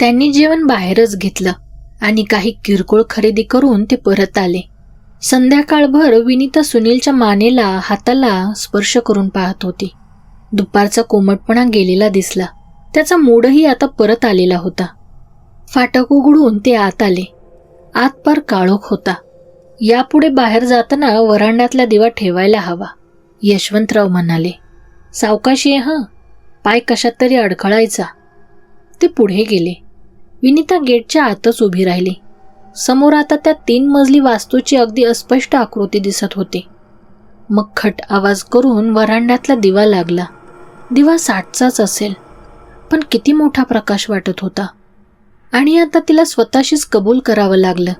त्यांनी जेवण बाहेरच घेतलं आणि काही किरकोळ खरेदी करून ते परत आले. संध्याकाळभर विनीता सुनीलच्या मानेला हाताला स्पर्श करून पाहत होती. दुपारचा कोमटपणा गेलेला दिसला. त्याचा मूडही आता परत आलेला होता. फाटक उघडून ते आत आले. आत पार काळोख होता. यापुढे बाहेर जाताना वरांड्यातला दिवा ठेवायला हवा यशवंतराव म्हणाले. सावकाशी आहे हं. पाय कशात तरी अडखळायचा. ते पुढे गेले. विनिता गेटच्या आतच उभी राहिली. समोर आता त्या तीन मजली वास्तूची अगदी अस्पष्ट आकृती दिसत होती. मग खट आवाज करून वरांड्यातला दिवा लागला. दिवा साठचाच असेल पण किती मोठा प्रकाश वाटत होता. आणि आता तिला स्वतःशीच कबूल करावं लागलं.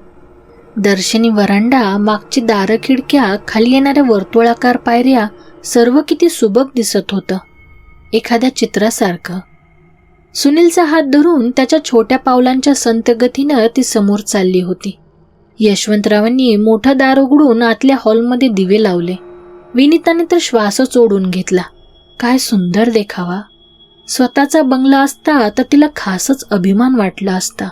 दर्शनी वरांडा मागची दारं खिडक्या खाली येणाऱ्या वर्तुळाकार पायऱ्या सर्व किती सुबक दिसत होतं. एखाद्या चित्रासारखं. सुनीलचा हात धरून त्याच्या छोट्या पावलांच्या संत गतीनं ती समोर चालली होती. यशवंतरावांनी मोठं दार उघडून आतल्या हॉलमध्ये दिवे लावले. विनिताने तर श्वासच ओढून घेतला. काय सुंदर देखावा. स्वतःचा बंगला असता तर तिला खासच अभिमान वाटला असता.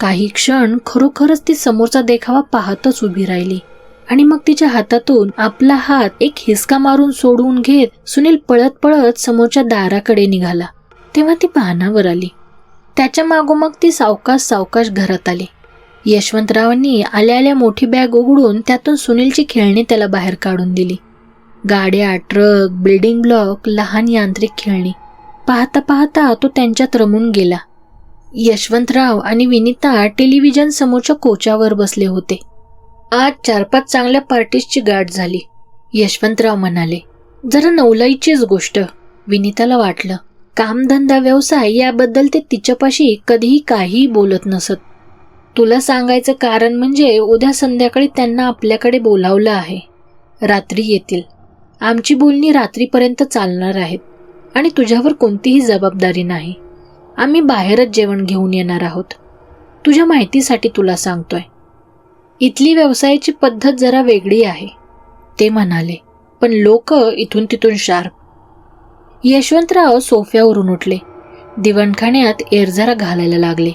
काही क्षण खरोखरच ती समोरचा देखावा पाहतच उभी राहिली. आणि मग तिच्या हातातून आपला हात एक हिसका मारून सोडवून घेत सुनील पळत पळत समोरच्या दाराकडे निघाला. तेव्हा ती पानावर आली. त्याच्या मागोमाग ती सावकाश सावकाश घरात आली. यशवंतरावांनी आल्या आल्या मोठी बॅग उघडून त्यातून सुनीलची खेळणी त्याला बाहेर काढून दिली. गाड्या ट्रक बिल्डिंग ब्लॉक लहान यांत्रिक खेळणी. पाहता पाहता तो त्यांच्यात रमून गेला. यशवंतराव आणि विनिता टेलिव्हिजन समोरच्या कोचावर बसले होते. आज चार पाच चांगल्या पार्टीजची गाठ झाली. यशवंतराव म्हणाले जरा नवलाईचीच गोष्ट विनिताला वाटलं. कामधंदा व्यवसाय याबद्दल ते तिच्यापाशी कधीही काहीही बोलत नसत. तुला सांगायचं कारण म्हणजे उद्या संध्याकाळी त्यांना आपल्याकडे बोलावलं आहे. रात्री येतील. आमची बोलणी रात्रीपर्यंत चालणार आहेत. आणि तुझ्यावर कोणतीही जबाबदारी नाही. आम्ही बाहेरच जेवण घेऊन येणार आहोत. तुझ्या माहितीसाठी तुला सांगतोय. इथली व्यवसायाची पद्धत जरा वेगळी आहे. ते म्हणाले पण लोक इथून तिथून शार्प यशवंतराव सोफ्यावरून उठले. दिवणखाण्यात एरझरा घालायला लागले.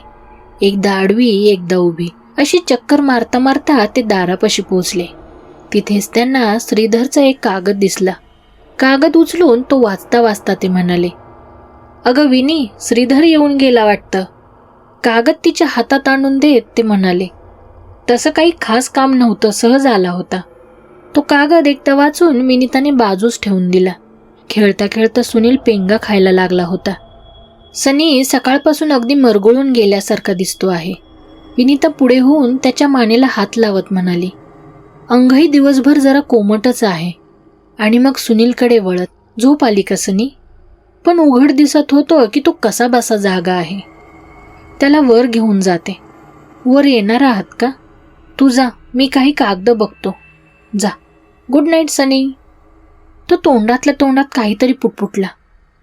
एकदा आडवी एकदा उभी. अशी चक्कर मारता मारता ते दारापाशी पोचले तिथेच त्यांना श्रीधरचा एक कागद दिसला. कागद उचलून तो वाचता वाचता ते म्हणाले अगं विनी श्रीधर येऊन गेला वाटतं. कागद तिच्या हातात आणून देत ते म्हणाले तसं काही खास काम नव्हतं सहज आला होता. तो कागद एकदा वाचून विनिताने बाजूस ठेवून दिला. खेळता खेळता सुनील पेंगा खायला लागला होता. सनी सकाळपासून अगदी मरगळून गेल्यासारखा दिसतो आहे. विनीता पुढे होऊन त्याच्या मानेला हात लावत म्हणाली अंगही दिवसभर जरा कोमटच आहे. आणि मग सुनीलकडे वळत झोप आली का सनी? पण उघड दिसत होतं की तो कसा बसा जागा आहे. त्याला वर घेऊन जाते. वर येणार आहात का? तू जा मी काही कागद बघतो. जा. Good night Sunny. तो तोंडातल्या तोंडात काहीतरी पुटपुटला.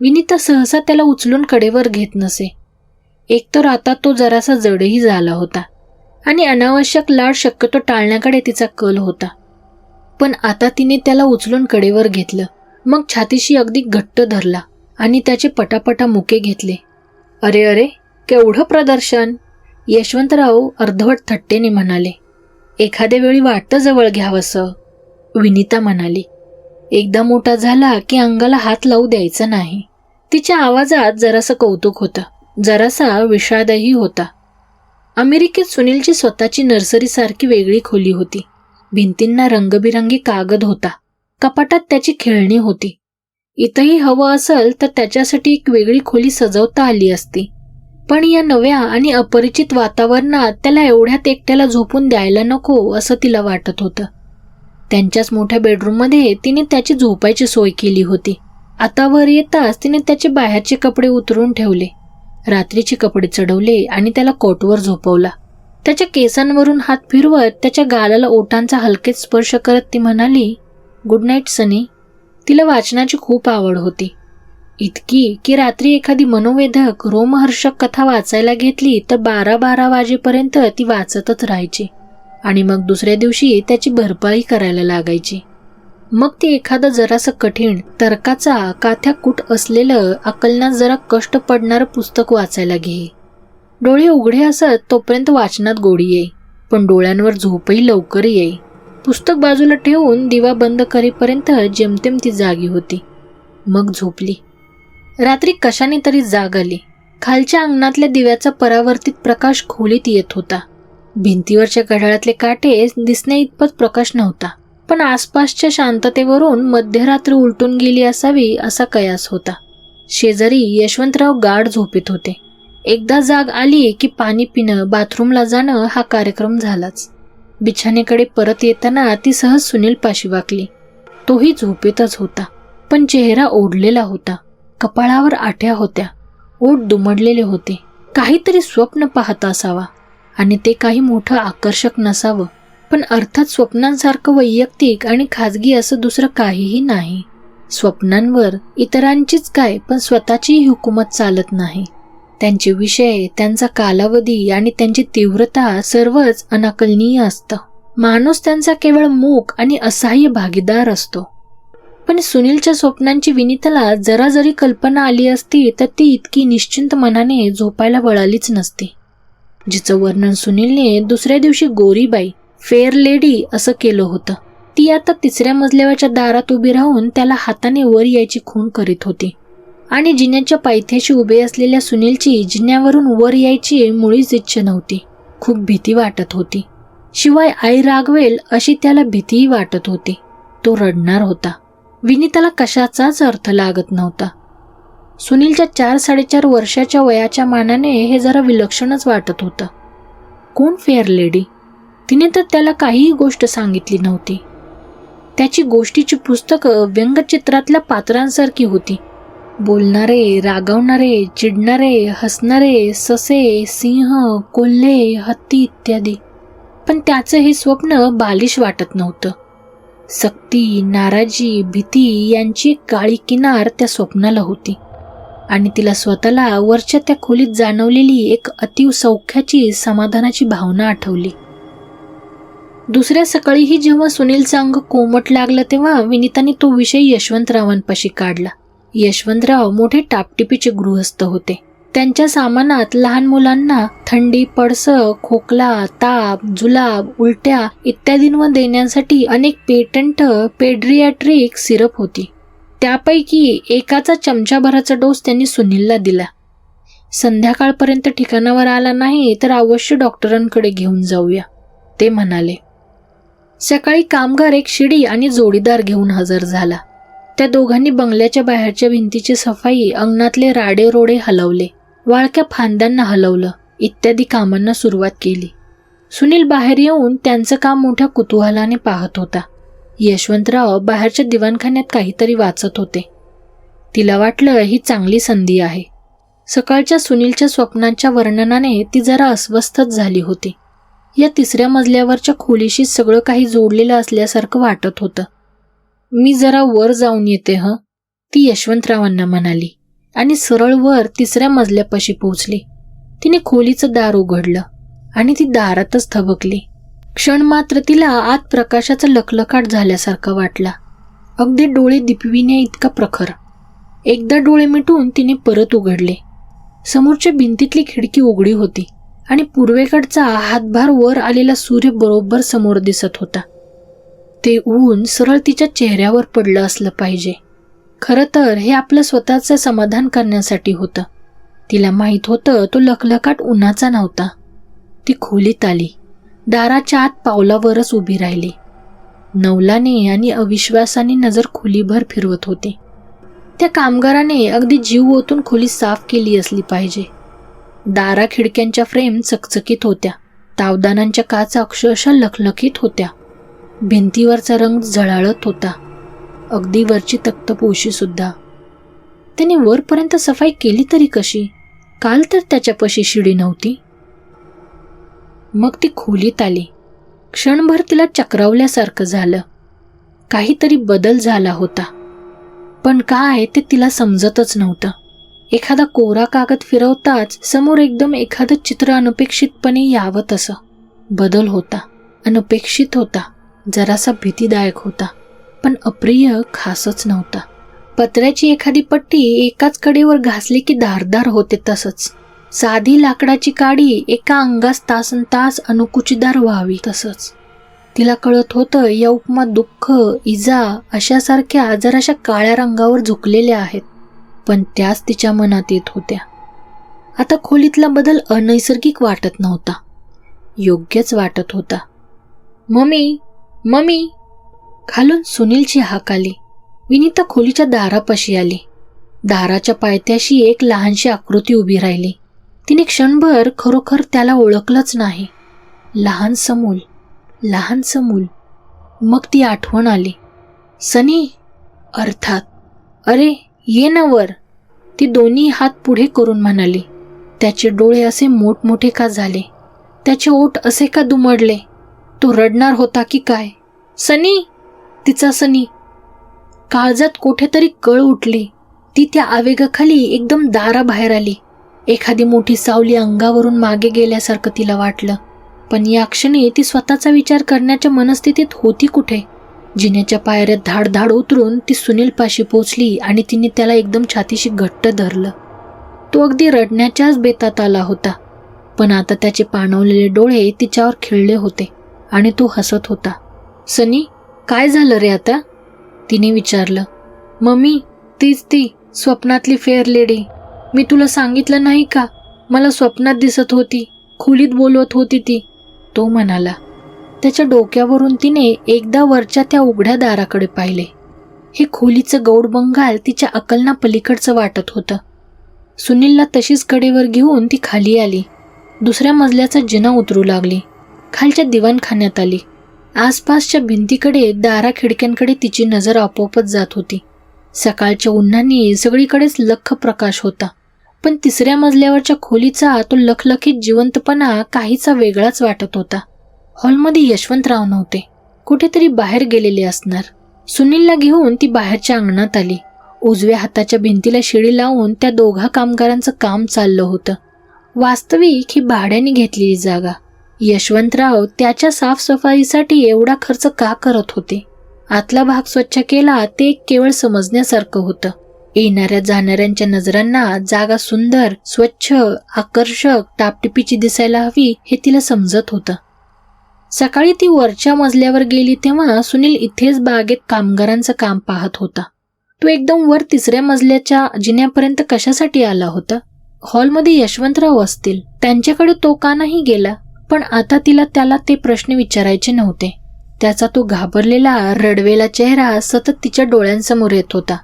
विनिता सहसा त्याला उचलून कडेवर घेत नसे. एकतर आता तो जरासा जडही झाला होता आणि अनावश्यक लाड शक्यतो टाळण्याकडे तिचा कल होता. पण आता तिने त्याला उचलून कडेवर घेतलं. मग छातीशी अगदी घट्ट धरला आणि त्याचे पटापटा मुके घेतले. अरे अरे केवढं प्रदर्शन! यशवंतराव अर्धवट थट्टेने म्हणाले. एखाद्या वेळी वाटतं जवळ घ्यावंसं. विनिता म्हणाली. एकदा मोठा झाला की अंगाला हात लावू द्यायचा नाही. तिच्या आवाजात जरासं कौतुक होतं. जरासा विषादही होता. अमेरिकेत सुनीलची स्वतःची नर्सरीसारखी वेगळी खोली होती. भिंतींना रंगबिरंगी कागद होता. कपाटात त्याची खेळणी होती. इथंही हवं असेल तर त्याच्यासाठी एक वेगळी खोली सजवता आली असती. पण या नव्या आणि अपरिचित वातावरणात त्याला एवढ्यात एकट्याला झोपून द्यायला नको असं तिला वाटत होतं. त्यांच्याच मोठ्या बेडरूममध्ये तिने त्याची झोपायची सोय केली होती. आता वर येताच तिने त्याचे बाहेरचे कपडे उतरून ठेवले. रात्रीचे कपडे चढवले आणि त्याला कोटवर झोपवला. त्याच्या केसांवरून हात फिरवत त्याच्या गालाला ओटांचा हलकेच स्पर्श करत ती म्हणाली गुड नाईट सनी तिला वाचनाची खूप आवड होती. इतकी की रात्री एखादी मनोवेधक रोमहर्षक कथा वाचायला घेतली तर बारा बारा वाजेपर्यंत ती वाचतच राहायची. आणि मग दुसऱ्या दिवशी त्याची भरपाई करायला लागायची. मग ती एखादं जरासं कठीण तर्काचा काथ्या कुठ असलेलं अकलनात जरा कष्ट पडणारं पुस्तक वाचायला घे. डोळे उघडे असत तोपर्यंत वाचनात गोडी येई पण डोळ्यांवर झोपही लवकर येई पुस्तक बाजूला ठेवून दिवा बंद करेपर्यंत जेमतेम ती जागी होती. मग झोपली. रात्री कशाने तरी जाग आली. खालच्या अंगणातल्या दिव्याचा परावर्तित प्रकाश खोलीत येत होता. भिंतीवरच्या घड्याळातले काटे दिसणे इतपत प्रकाश नव्हता. पण आसपासच्या शांततेवरून मध्यरात्र उलटून गेली असावी असा कयास होता. शेजारी यशवंतराव गाढ झोपेत होते. एकदा जाग आली की पाणी पिणं बाथरूमला जाणं हा कार्यक्रम झालाच. बिछानेकडे परत येताना ती सहज सुनील पाशी वाकली. तोही झोपेतच होता पण चेहरा ओढलेला होता. कपाळावर आठ्या होत्या. ओठ दुमडलेले होते. काहीतरी स्वप्न पाहत असावा. आणि ते काही मोठं आकर्षक नसावं. पण अर्थात स्वप्नांसारखं वैयक्तिक आणि खाजगी असं दुसरं काहीही नाही. स्वप्नांवर इतरांचीच काय पण स्वतःचीही हुकूमत चालत नाही. त्यांचे विषय त्यांचा कालावधी आणि त्यांची तीव्रता सर्वच अनाकलनीय असतं. माणूस त्यांचा केवळ मूक आणि असहाय्य भागीदार असतो. पण सुनीलच्या स्वप्नांची विनीतला जरा जरी कल्पना आली असती तर ती इतकी निश्चिंत मनाने झोपायला वळालीच नसती. जिचं वर्णन सुनीलने दुसऱ्या दिवशी गोरीबाई फेअर लेडी असं केलं होतं. ती आता तिसऱ्या मजल्यावरच्या दारात उभी राहून त्याला हाताने वर यायची खूण करीत होती. आणि जिन्याच्या पायथ्याशी उभे असलेल्या सुनीलची जिन्यावरून वर यायची मुळीच इच्छा नव्हती. खूप भीती वाटत होती. शिवाय आई रागवेल अशी त्याला भीतीही वाटत होती. तो रडणार होता. विनीताला कशाचाच अर्थ लागत नव्हता. सुनीलच्या चार साडेचार वर्षाच्या वयाच्या मानाने हे जरा विलक्षणच वाटत होतं. कोण फेअर लेडी? तिने तर त्याला काहीही गोष्ट सांगितली नव्हती. त्याची गोष्टीची पुस्तकं व्यंगचित्रातल्या पात्रांसारखी होती. बोलणारे रागवणारे चिडणारे हसणारे ससे सिंह कोल्हे हत्ती इत्यादी. पण त्याचं हे स्वप्न बालिश वाटत नव्हतं. सक्ती नाराजी भीती यांची काळी किनार त्या स्वप्नाला होती. आणि तिला स्वतःला वरच्या त्या खोलीत जाणवलेली एक अतिव सौख्याची समाधानाची भावना आठवली. दुसऱ्या सकाळीही जेव्हा सुनीलचं अंग कोमट लागलं तेव्हा विनिताने तो विषय यशवंतरावांपाशी काढला. यशवंतराव मोठे टापटिपीचे गृहस्थ होते. त्यांच्या सामानात लहान मुलांना थंडी पडस खोकला ताप जुलाब उलट्या इत्यादींवर देण्यासाठी अनेक पेटंट पेड्रियाट्रिक सिरप होती. त्यापैकी एकाचा चमचाभराचा डोस त्यांनी सुनीलला दिला. संध्याकाळपर्यंत ठिकाणावर आला नाही तर अवश्य डॉक्टरांकडे घेऊन जाऊया ते म्हणाले. सकाळी कामगार एक शिडी आणि जोडीदार घेऊन हजर झाला. त्या दोघांनी बंगल्याच्या बाहेरच्या भिंतीची सफाई अंगणातले राडे रोडे हलवले वाळक्या फांद्यांना हलवलं इत्यादी कामांना सुरुवात केली. सुनील बाहेर येऊन त्यांचं काम मोठ्या कुतूहलाने पाहत होता. यशवंतराव बाहेरच्या दिवाणखान्यात काहीतरी वाचत होते. तिला वाटलं ही चांगली संधी आहे. सकाळच्या सुनीलच्या स्वप्नांच्या वर्णनाने ती जरा अस्वस्थच झाली होती. या तिसऱ्या मजल्यावरच्या खोलीशी सगळं काही जोडलेलं असल्यासारखं वाटत होतं. मी जरा वर जाऊन येते ह ती यशवंतरावांना म्हणाली आणि सरळ वर तिसऱ्या मजल्यापाशी पोहोचली. तिने खोलीचं दार उघडलं आणि ती दारातच थबकली. क्षण मात्र तिला आत प्रकाशाचा लखलखाट झाल्यासारखा वाटला. अगदी डोळे दिपविण्या इतका प्रखर. एकदा डोळे मिटून तिने परत उघडले. समोरच्या भिंतीतली खिडकी उघडी होती आणि पूर्वेकडचा हातभार वर आलेला सूर्य बरोबर समोर दिसत होता. ते ऊन सरळ तिच्या चेहऱ्यावर पडलं असलं पाहिजे. खरं तर हे आपलं स्वतःचं समाधान करण्यासाठी होतं. तिला माहीत होतं तो लखलखाट उन्हाचा नव्हता. ती खोलीत आली. दाराच्या आत पावलावरच उभी राहिली. नवलाने आणि अविश्वासाने नजर खोलीभर फिरवत होते. त्या कामगाराने अगदी जीव ओतून खोली साफ केली असली पाहिजे. दारा खिडक्यांच्या फ्रेम चकचकीत होत्या. तावदानांच्या काचा अक्षरशः लखलखीत होत्या. भिंतीवरचा रंग झळाळत होता. अगदी वरची तक्तपोशी सुद्धा. त्याने वरपर्यंत सफाई केली तरी कशी? काल तर त्याच्यापाशी शिडी नव्हती. मग ती खोलीत आली. क्षणभर तिला चक्रावल्यासारखं झालं. काहीतरी बदल झाला होता. पण काय ते तिला समजतच नव्हतं. एखादा कोरा कागद फिरवताच समोर एकदम एखादं चित्र अनपेक्षितपणे यावं तसं बदल होता. अनपेक्षित होता. जरासा भीतीदायक होता. पण अप्रिय खासच नव्हता. पत्र्याची एखादी पट्टी एकाच कडेवर घासली की धारदार होते तसंच. साधी लाकडाची काडी एका अंगास तासन तास अनुकुचीदार व्हावी तसंच. तिला कळत होतं या उपमा दुःख इजा अशासारख्या आजाराशा काळ्या रंगावर झुकलेल्या आहेत. पण त्याच तिच्या मनात येत होत्या. आता खोलीतला बदल अनैसर्गिक वाटत नव्हता. योग्यच वाटत होता. Mummy mummy. खालून सुनीलची हाक आली. विनीता खोलीच्या दारापाशी आली. दाराच्या पायथ्याशी एक लहानशी आकृती उभी राहिली. तिने क्षणभर खरोखर त्याला ओळखलंच नाही. लहानसं मूल लहानसं मूल. मग ती आठवण आली. सनी अर्थात अरे ये ना वर. ती दोन्ही हात पुढे करून म्हणाली. त्याचे डोळे असे मोठमोठे का झाले? त्याचे ओठ असे का दुमडले? तो रडणार होता की काय? सनी तिचा सनी. काळजात कुठेतरी कळ उठली. ती त्या आवेगाखाली एकदम दाराबाहेर आली. एखादी मोठी सावली अंगावरून मागे गेल्यासारखं तिला वाटलं. पण या क्षणी ती स्वतःचा विचार करण्याच्या मनस्थितीत होती कुठे? जिन्याच्या पायऱ्यात धाड धाड उतरून ती सुनीलपाशी पोचली आणि तिने त्याला एकदम छातीशी घट्ट धरलं. तो अगदी रडण्याच्याच बेतात आला होता. पण आता त्याचे पाणवलेले डोळे तिच्यावर खिळले होते आणि तो हसत होता. सनी काय झालं रे आता? तिने विचारलं. मम्मी तीच ती स्वप्नातली फेअर लेडी. मी तुला सांगितलं नाही का? मला स्वप्नात दिसत होती खोलीत बोलवत होती ती. तो म्हणाला त्याच्या डोक्यावरून तिने एकदा वरच्या त्या उघड्या दाराकडे पाहिले. हे खोलीचं गौड बंगाल तिच्या अकलना पलीकडचं वाटत होतं. सुनीलला तशीच कडेवर घेऊन ती खाली आली. दुसऱ्या मजल्याचा जिना उतरू लागली. खालच्या दिवाणखान्यात आली. आसपासच्या भिंतीकडे दारा खिडक्यांकडे तिची नजर आपोआपच जात होती. सकाळच्या उन्हाने सगळीकडेच लख प्रकाश होता. पण तिसऱ्या मजल्यावरच्या खोलीचा तो लखलखीत जिवंतपणा काहीचा वेगळाच वाटत होता. हॉलमध्ये यशवंतराव नव्हते. कुठेतरी बाहेर गेलेले असणार. सुनीलला घेऊन ती बाहेरच्या अंगणात आली. उजव्या हाताच्या भिंतीला शिडी लावून त्या दोघा कामगारांचं काम चाललं होतं. वास्तविक ही भाड्याने घेतलेली जागा. यशवंतराव त्याच्या साफसफाईसाठी एवढा खर्च का करत होते? आतला भाग स्वच्छ केला ते केवळ समजण्यासारखं होतं. येणाऱ्या जाणाऱ्यांच्या नजरांना जागा सुंदर स्वच्छ आकर्षक टापटिपीची दिसायला हवी हे तिला समजत होतं. सकाळी ती वरच्या मजल्यावर गेली तेव्हा सुनील इथेच बागेत कामगारांचं काम पाहत होता. तो एकदम वर तिसऱ्या मजल्याच्या जिन्यापर्यंत कशासाठी आला होता? हॉलमध्ये यशवंतराव असतील त्यांच्याकडे तो का नाही गेला? पण आता तिला त्याला ते प्रश्न विचारायचे नव्हते. त्याचा तो घाबरलेला रडवेला चेहरा सतत तिच्या डोळ्यांसमोर येत होता.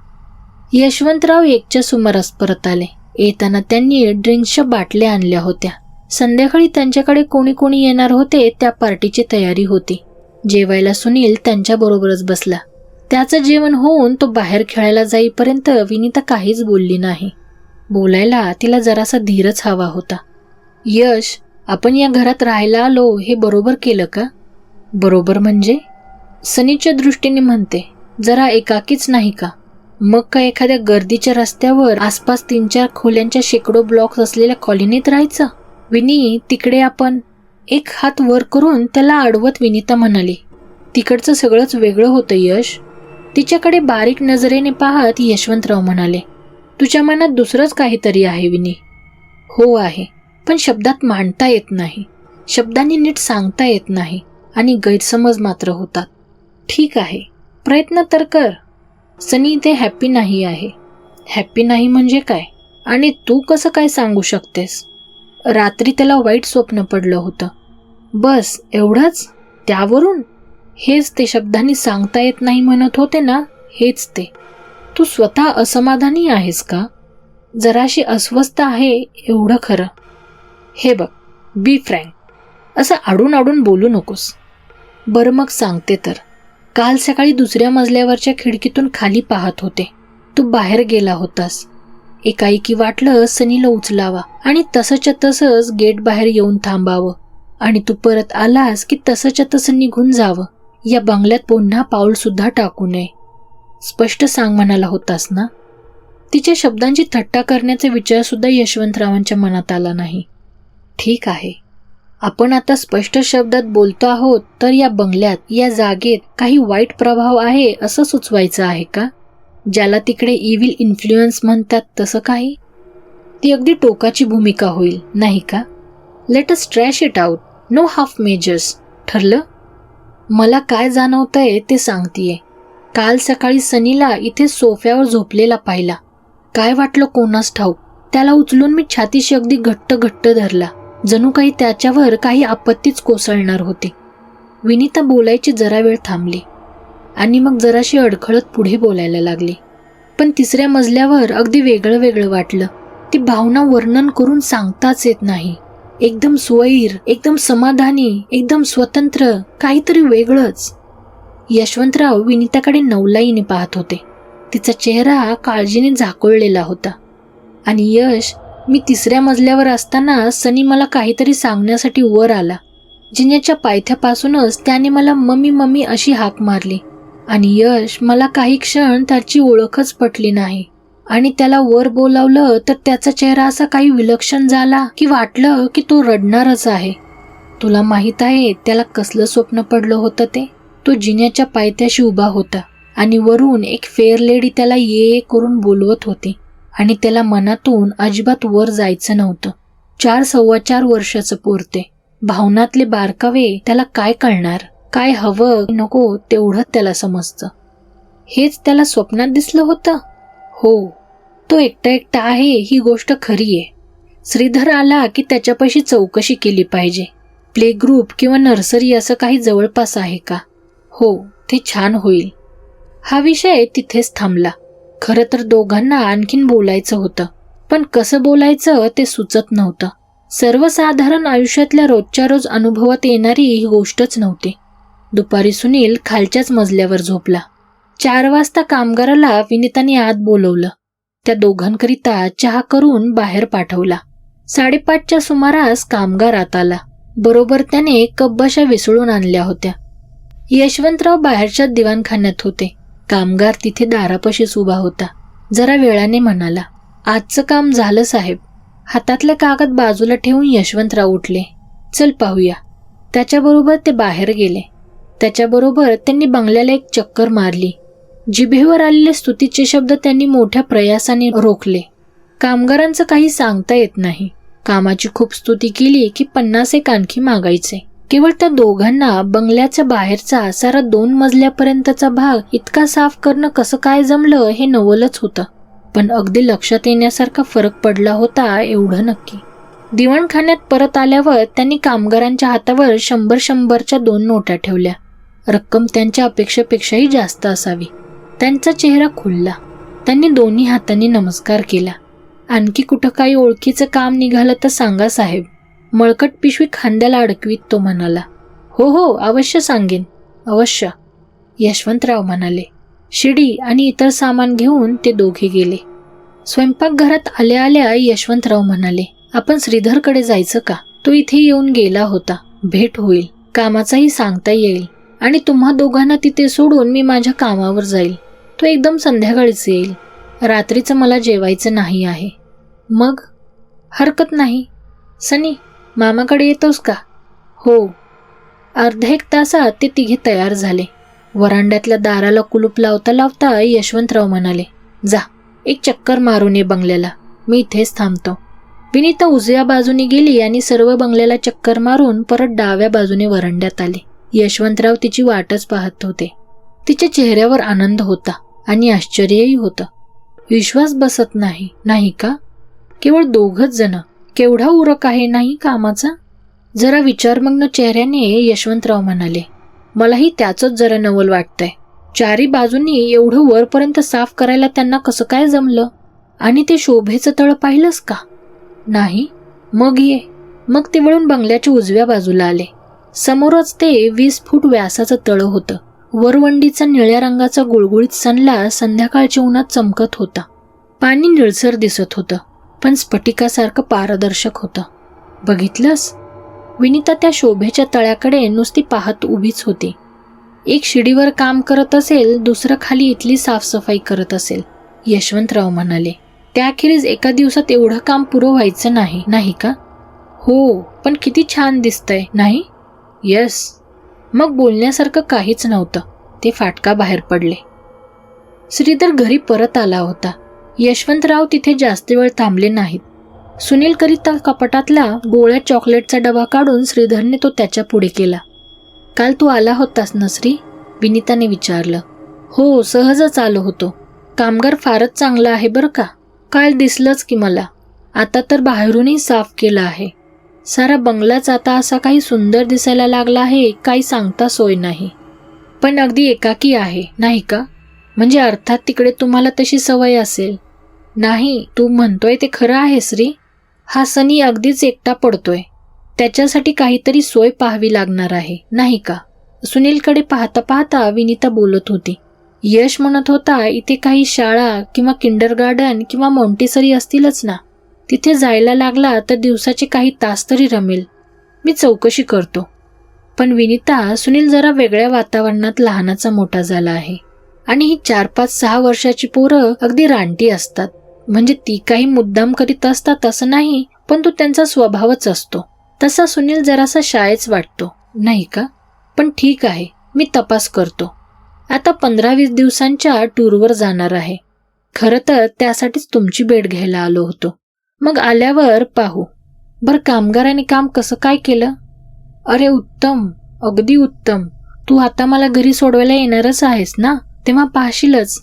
यशवंतराव एकच्या सुमारास परत आले. येताना त्यांनी ड्रिंक्सच्या बाटल्या आणल्या होत्या. संध्याकाळी त्यांच्याकडे कोणी कोणी येणार होते त्या पार्टीची तयारी होती. जेवायला सुनील त्यांच्याबरोबरच बसला. त्याचं जेवण होऊन तो बाहेर खेळायला जाईपर्यंत विनीता काहीच बोलली नाही. बोलायला तिला जरासा धीरच हवा होता. यश आपण या घरात राहायला आलो हे बरोबर केलं का? बरोबर म्हणजे? सनीच्या दृष्टीने म्हणते जरा एकाकीच नाही का? मग का एखाद्या गर्दीच्या रस्त्यावर आसपास तीन चार खोल्यांच्या शेकडो ब्लॉक्स असलेल्या कॉलनीत राहायचं? विनी तिकडे आपण एक हात वर करून त्याला अडवत विनीता म्हणाली तिकडचं सगळंच वेगळं होतं यश. तिच्याकडे बारीक नजरेने पाहत यशवंतराव म्हणाले तुझ्या मनात दुसरंच काहीतरी आहे विनी. हो आहे. पण शब्दात मांडता येत नाही. शब्दांनी नीट सांगता येत नाही आणि गैरसमज मात्र होतात. ठीक आहे. प्रयत्न तर कर. सनी ते हॅप्पी नाही आहे. हॅप्पी नाही म्हणजे काय? आणि तू कसं काय सांगू शकतेस? रात्री त्याला वाईट स्वप्न पडलं होतं. बस एवढंच? त्यावरून? हेच ते शब्दांनी सांगता येत नाही म्हणत होते ना? हेच ते. तू स्वतः असमाधानी आहेस का? जराशी अस्वस्थ आहे एवढं खरं. हे बघ बी फ्रँक असं आडून आडून बोलू नकोस. बरं मग सांगते तर. काल सकाळी दुसऱ्या मजल्यावरच्या खिडकीतून खाली पाहत होते. तू बाहेर गेला होतास. एकाएकी वाटलं सनीला उचलावा आणि तसंच्या तसंच गेट बाहेर येऊन थांबावं. आणि तू परत आलास की तसंच्या तसं निघून जावं. या बंगल्यात पुन्हा पाऊल सुद्धा टाकू नये. स्पष्ट सांग म्हणाला होतास ना? तिच्या शब्दांची थट्टा करण्याचा विचार सुद्धा यशवंतरावांच्या मनात आला नाही. ठीक आहे. आपण आता स्पष्ट शब्दात बोलतो आहोत तर या बंगल्यात या जागेत काही वाईट प्रभाव आहे असं सुचवायचं आहे का? ज्याला तिकडे इव्हिल इन्फ्लुएन्स म्हणतात तसं काही? ती अगदी टोकाची भूमिका होईल नाही का? Let us trash it out no half measures ठरलं? मला काय जाणवतंय ते सांगतीये. काल सकाळी सनीला इथे सोफ्यावर झोपलेला पाहिला. काय वाटलं कोणास ठाऊक? त्याला उचलून मी छातीशी अगदी घट्ट घट्ट धरला. जणू काही त्याच्यावर काही आपत्तीच कोसळणार होती. विनिता बोलायची जरा वेळ थांबली आणि मग जराशी अडखळत पुढे बोलायला लागली. पण तिसऱ्या मजल्यावर अगदी वेगळं वेगळं वाटलं. ती भावना वर्णन करून सांगताच येत नाही. एकदम स्वैर एकदम समाधानी एकदम स्वतंत्र काहीतरी वेगळंच. यशवंतराव विनिताकडे नवलाईने पाहत होते. तिचा चेहरा काळजीने झाकोळलेला होता. आणि यश मी तिसऱ्या मजल्यावर असताना सनी मला काहीतरी सांगण्यासाठी वर आला. जिन्याच्या पायथ्यापासूनच त्याने मला मम्मी मम्मी अशी हाक मारली. आणि यश मला काही क्षण त्याची ओळखच पटली नाही. आणि त्याला वर बोलावलं तर त्याचा चेहरा असा काही विलक्षण झाला की वाटलं की तो रडणारच आहे. तुला माहीत आहे त्याला कसलं स्वप्न पडलं होतं ते? तो जिन्याच्या पायथ्याशी उभा होता आणि वरून एक फेअर लेडी त्याला ये करून बोलवत होती. आणि त्याला मनातून अजिबात वर जायचं नव्हतं. चार सव्वा चार वर्षाचं पोरते. भावनातले बारकावे त्याला काय कळणार? काय हवं? नको? तेवढं त्याला समजतं. हेच त्याला स्वप्नात दिसलं होतं? हो. तो एकटा एकटा आहे ही गोष्ट खरी आहे. श्रीधर आला की त्याच्यापाशी चौकशी केली पाहिजे. प्ले ग्रुप किंवा नर्सरी असं काही जवळपास आहे का? हो ते छान होईल. हा विषय तिथेच थांबला. खरं तर दोघांना आणखीन बोलायचं होतं. पण कसं बोलायचं ते सुचत नव्हतं. सर्वसाधारण आयुष्यातल्या रोजच्या रोज अनुभवात येणारी ही गोष्टच नव्हती. दुपारी सुनील खालच्याच मजल्यावर झोपला. चार वाजता कामगाराला विनिताने आत बोलवलं. त्या दोघांकरिता चहा करून बाहेर पाठवला. साडेपाचच्या सुमारास कामगार आत आला. बरोबर त्याने कब्बशा विसळून आणल्या होत्या. यशवंतराव बाहेरच्या दिवाणखान्यात होते. कामगार तिथे दारापाशीच उभा होता. जरा वेळाने म्हणाला आजचं काम झालं साहेब. हातातले कागद बाजूला ठेवून यशवंतराव उठले. चल पाहूया. त्याच्याबरोबर ते बाहेर गेले. त्याच्याबरोबर त्यांनी बंगल्याला एक चक्कर मारली. जिभेवर आलेले स्तुतीचे शब्द त्यांनी मोठ्या प्रयासाने रोखले. कामगारांचं काही सांगता येत नाही. कामाची खूप स्तुती केली की पन्नास एक आणखी मागायचे. केवळ त्या दोघांना बंगल्याच्या बाहेरचा सारा दोन मजल्यापर्यंतचा भाग इतका साफ करणं कसं काय जमलं हे नवलच होतं. पण अगदी लक्षात येण्यासारखा फरक पडला होता एवढं नक्की. दिवाणखान्यात परत आल्यावर त्यांनी कामगारांच्या हातावर शंभर शंभरच्या दोन नोटा ठेवल्या. रक्कम त्यांच्या अपेक्षेपेक्षाही जास्त असावी. त्यांचा चेहरा खुलला. त्यांनी दोन्ही हातांनी नमस्कार केला. आणखी कुठं काही ओळखीचं काम निघालं तर सांगा साहेब. मळकट पिशवी खांद्याला अडकवीत तो म्हणाला हो हो अवश्य सांगेन अवश्य. यशवंतराव म्हणाले शिडी आणि इतर सामान घेऊन ते दोघे गेले. स्वयंपाकघरात आल्या आल्या यशवंतराव म्हणाले आपण श्रीधरकडे जायचं का? तो इथे येऊन गेला होता. भेट होईल. कामाचाही सांगता येईल. आणि तुम्हा दोघांना तिथे सोडून मी माझ्या कामावर जाईल. तो एकदम संध्याकाळीच येईल. रात्रीचं मला जेवायचं नाही आहे. मग? हरकत नाही. सनी मामाकडे येतोस का? हो. अर्ध्या एक तासात ते तिघे तयार झाले. वरांड्यातल्या दाराला कुलूप लावता लावता यशवंतराव म्हणाले जा एक चक्कर मारून ये बंगल्याला. मी इथेच थांबतो. विनीता उजव्या बाजूने गेली आणि सर्व बंगल्याला चक्कर मारून परत डाव्या बाजूने वरांड्यात आले. यशवंतराव तिची वाटच पाहत होते. तिच्या चेहऱ्यावर आनंद होता आणि आश्चर्यही होतं. विश्वास बसत नाही नाही का? केवळ दोघच जण. केवढा उरक आहे नाही कामाचा? जरा विचारमग्न चेहऱ्याने यशवंतराव म्हणाले मलाही त्याचंच जरा नवल वाटतंय. चारी बाजूंनी एवढं वरपर्यंत साफ करायला त्यांना कसं काय जमलं? आणि ते शोभेचं तळ पाहिलंस का? नाही. मग ये. मग ते वळून बंगल्याच्या उजव्या बाजूला आले. समोरच ते वीस फूट व्यासाचं तळ होतं. वरवंडीचा निळ्या रंगाचा गुळगुळीत सनला संध्याकाळच्या उन्हात चमकत होता. पाणी निळसर दिसत होतं. पण स्फटिकासारखं पारदर्शक होतं. बघितलंस? विनिता त्या शोभेच्या तळ्याकडे नुसती पाहत उभीच होती. एक शिडीवर काम करत असेल दुसरं खाली इथली साफसफाई करत असेल यशवंतराव म्हणाले. त्याखेरीज एका दिवसात एवढं काम पुरं व्हायचं नाही नाही का? हो पण किती छान दिसतंय नाही? यस. मग बोलण्यासारखं काहीच नव्हतं. ते फाटका बाहेर पडले. श्रीधर घरी परत आला होता. यशवंतराव तिथे जास्त वेळ थांबले नाहीत. सुनील करीता कपाटातला गोळ्या चॉकलेटचा डबा काढून श्रीधरने तो त्याच्या पुढे केला. काल तू आला होतास ना श्री? विनिताने विचारलं. हो सहजच आलो होतो. कामगार फारच चांगला आहे बरं का? काल दिसलंच की मला. आता तर बाहेरूनही साफ केलं आहे. सारा बंगलाच आता असा काही सुंदर दिसायला लागला आहे काही सांगता सोय नाही. पण अगदी एकाकी आहे नाही का? म्हणजे अर्थात तिकडे तुम्हाला तशी सवय असेल. नाही तू म्हणतोय ते खरं आहे श्री. हा सनी अगदीच एकटा पडतोय. त्याच्यासाठी काहीतरी सोय पाहावी लागणार आहे नाही का? सुनीलकडे पाहता पाहता विनीता बोलत होती. यश म्हणत होता इथे काही शाळा किंवा किंडर गार्डन किंवा मोंटेसरी असतीलच ना? तिथे जायला लागला तर दिवसाचे काही तास तरी रमेल. मी चौकशी करतो. पण विनिता सुनील जरा वेगळ्या वातावरणात लहानाचा मोठा झाला आहे. आणि ही चार पाच सहा वर्षाची पोरं अगदी रानटी असतात. म्हणजे ती काही मुद्दाम करीत असतात असं नाही पण तो त्यांचा स्वभावच असतो. तसा सुनील जरासा शाळेच वाटतो. नाही का? पण ठीक आहे मी तपास करतो. आता पंधरा वीस दिवसांच्या टूरवर जाणार आहे. खरं तर त्यासाठीच तुमची भेट घ्यायला आलो होतो. मग आल्यावर पाहू. बरं कामगाराने काम कसं काय केलं? अरे उत्तम. अगदी उत्तम. तू आता मला घरी सोडवायला येणारच आहेस ना? तेव्हा पाहशीलच.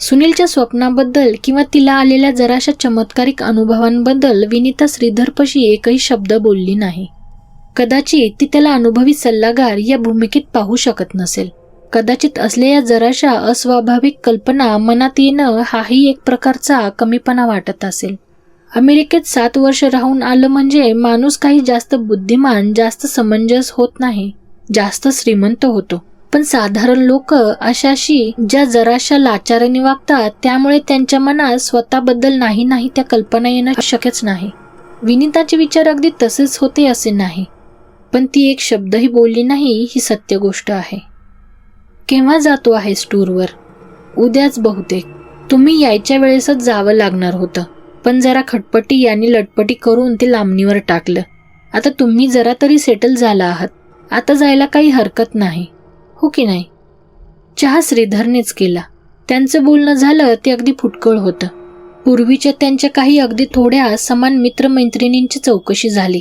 सुनीलच्या स्वप्नाबद्दल किंवा तिला आलेल्या जराशा चमत्कारिक अनुभवांबद्दल विनिता श्रीधरपशी एकही शब्द बोलली नाही. कदाचित ती त्याला अनुभवी सल्लागार या भूमिकेत पाहू शकत नसेल. कदाचित असलेल्या जराशा अस्वाभाविक कल्पना मनात येणं हाही एक प्रकारचा कमीपणा वाटत असेल. अमेरिकेत सात वर्ष राहून आलं म्हणजे माणूस काही जास्त बुद्धिमान जास्त समंजस होत नाही जास्त श्रीमंत होतो. पण साधारण लोक अशाशी ज्या जराशा लाचाराने वागतात त्यामुळे त्यांच्या मनात स्वतःबद्दल नाही नाही त्या कल्पना येणं शक्यच नाही. विनिताचे विचार अगदी तसेच होते असे नाही. पण ती एक शब्दही बोलली नाही ही सत्य गोष्ट आहे. केव्हा जातो आहेस टूरवर? उद्याच बहुतेक. तुम्ही यायच्या वेळेसच जावं लागणार होतं. पण जरा खटपटी आणि लटपटी करून ते लांबणीवर टाकलं. आता तुम्ही जरा तरी सेटल झाला आहात. आता जायला काही हरकत नाही. हो की नाही? चहा श्रीधरनेच केला. त्यांचं बोलणं झालं ते अगदी फुटकळ होतं. पूर्वीच्या त्यांच्या काही अगदी थोड्या समान मित्रमैत्रिणींची चौकशी झाली.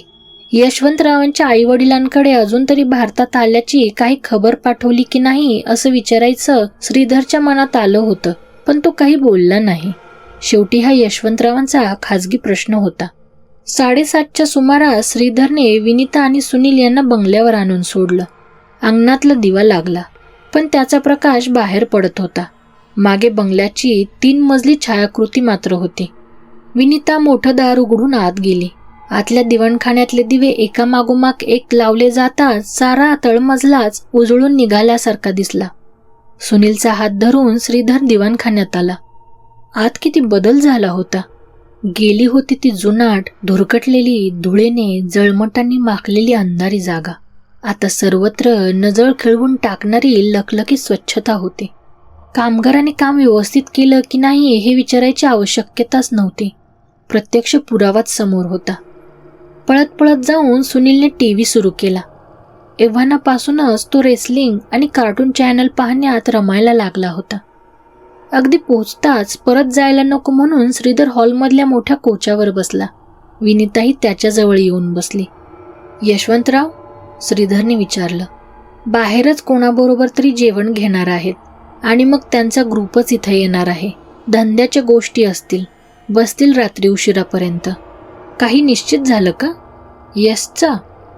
यशवंतरावांच्या आईवडिलांकडे अजून तरी भारतात आल्याची काही खबर पाठवली की नाही असं विचारायचं श्रीधरच्या मनात आलं होतं पण तो काही बोलला नाही. शेवटी हा यशवंतरावांचा खाजगी प्रश्न होता. साडेसातच्या सुमारास श्रीधरने विनिता आणि सुनील यांना बंगल्यावर आणून सोडलं. अंगणातला दिवा लागला पण त्याचा प्रकाश बाहेर पडत होता. मागे बंगल्याची तीन मजली छायाकृती मात्र होती. विनिता मोठं दार उघडून आत गेली. आतल्या दिवाणखान्यातले दिवे एका मागोमाग एक लावले जाताच सारा तळमजलाच उजळून निघाल्यासारखा दिसला. सुनीलचा हात धरून श्रीधर दिवाणखान्यात आला. आत किती बदल झाला होता. गेली होती ती जुनाट धुरकटलेली धुळेने जळमटांनी माखलेली अंधारी जागा. आता सर्वत्र नजळ खेळवून टाकणारी लखलखी स्वच्छता होती. कामगाराने काम व्यवस्थित केलं की नाही हे विचारायची आवश्यकताच नव्हती. प्रत्यक्ष पुरावाच समोर होता. पळत पळत जाऊन सुनीलने टी व्ही सुरू केला. एव्हानापासूनच तो रेसलिंग आणि कार्टून चॅनल पाहण्यात रमायला लागला होता. अगदी पोचताच परत जायला नको म्हणून श्रीधर हॉलमधल्या मोठ्या कोचावर बसला. विनिताही त्याच्याजवळ येऊन बसली. यशवंतराव श्रीधरने विचारलं बाहेरच कोणाबरोबर तरी जेवण घेणार आहेत आणि मग त्यांचा ग्रुपच इथं येणार आहे. धंद्याच्या गोष्टी असतील बसतील रात्री उशिरापर्यंत. काही निश्चित झालं का? यसचा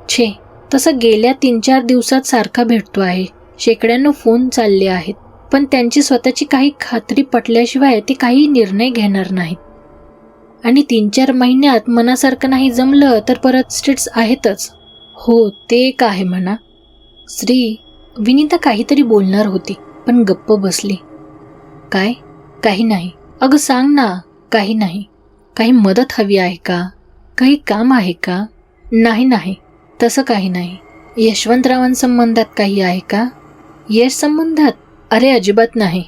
छे तसं गेल्या तीन चार दिवसात सारखा भेटतो आहे. शेकड्यांना फोन चालले आहेत पण त्यांची स्वतःची काही खात्री पटल्याशिवाय ते काही निर्णय घेणार नाहीत. आणि तीन चार महिन्यात मनासारखं नाही जमलं तर परत स्टेट्स आहेतच. हो ते एक आहे म्हणा. श्री विनीता काहीतरी बोलणार होती पण गप्प बसली. काय? काही नाही. अगं सांग ना काही नाही. काही मदत हवी आहे का? काही काम आहे का? नाही नाही. तसं काही नाही. यशवंतरावांसंबंधात काही आहे का? यश संबंधात? अरे अजिबात नाही.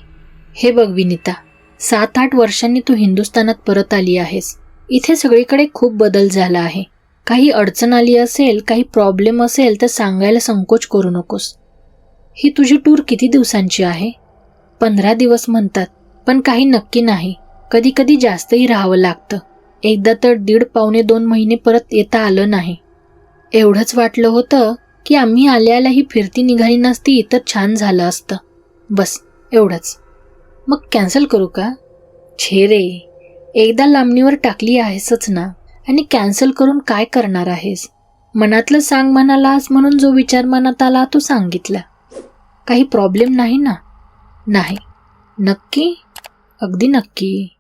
हे बघ विनिता सात आठ वर्षांनी तू हिंदुस्थानात परत आली आहेस. इथे सगळीकडे खूप बदल झाला आहे. काही अडचण आली असेल काही प्रॉब्लेम असेल तर सांगायला संकोच करू नकोस. ही तुझी टूर किती दिवसांची आहे? पंधरा दिवस म्हणतात पण काही नक्की नाही. कधी कधी जास्तही राहावं लागतं. एकदा तर दीड पावणे दोन महिने परत येता आलं नाही. एवढंच वाटलं होतं की आम्ही आल्याला ही फिरती निघाली नसती तर छान झालं असतं. बस एवढंच. मग कॅन्सल करू का? छे रे एकदा लांबणीवर टाकली आहेसच ना. आणि कॅन्सल करून काय करणार आहेस? मनातलं सांग म्हणालास म्हणून जो विचार मनात आला तो सांगितला. काही प्रॉब्लेम नाही ना? नाही. नक्की? अगदी नक्की.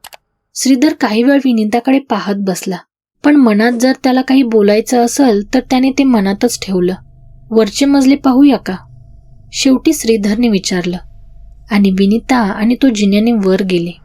श्रीधर काही वेळ विनिताकडे पाहत बसला. पण मनात जर त्याला काही बोलायचं असेल तर त्याने ते मनातच ठेवलं. वरचे मजले पाहूया का? शेवटी श्रीधरने विचारलं. आणि विनिता आणि तो जिन्याने वर गेले.